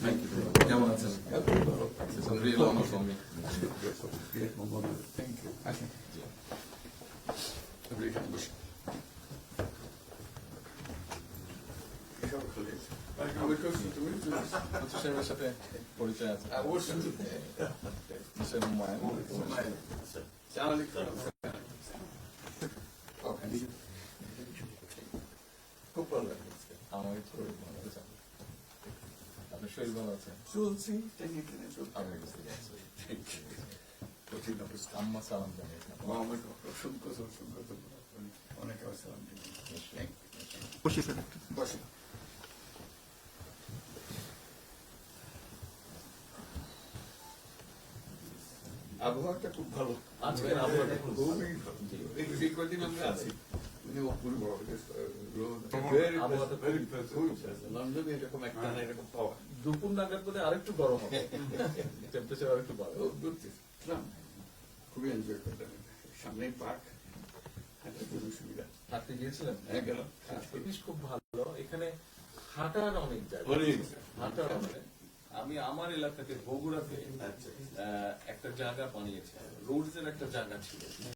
Thank you. Yeah, well, for me. Thank you. Ik wil. Politiek. আমাকে শরীর ভালো আছে। আপনার শরীর ভালো আছে? চলছি কঠিন অবস্থা আম্মা সালাম জানিয়েছেন অসংখ্য অসংখ্য অনেক বসে আবহাওয়াটা খুব ভালো। আজকের আবহাওয়াটা খুব ভালো। এই কদিন আমরা আছি মানে অপূর্ব লন্ডনে এরকম একটা না এরকম পাওয়া দুপুর নাগাদ বোধহয় আরেকটু গরম হবে টেম্পারেচার আরেকটু বাড়বে ও ঘুরতেছিলাম খুবই এনজয় করলাম সামনেই পার্ক একটা খুবই সুবিধা হাঁটতে হ্যাঁ গেলাম খুব ভালো এখানে হাঁটার অনেক জায়গা। হাঁটার অনেক আমি আমার এলাকাতে বগুড়াতে আহ, একটা জায়গা বানিয়েছি। রোডস এর একটা জায়গা ছিল।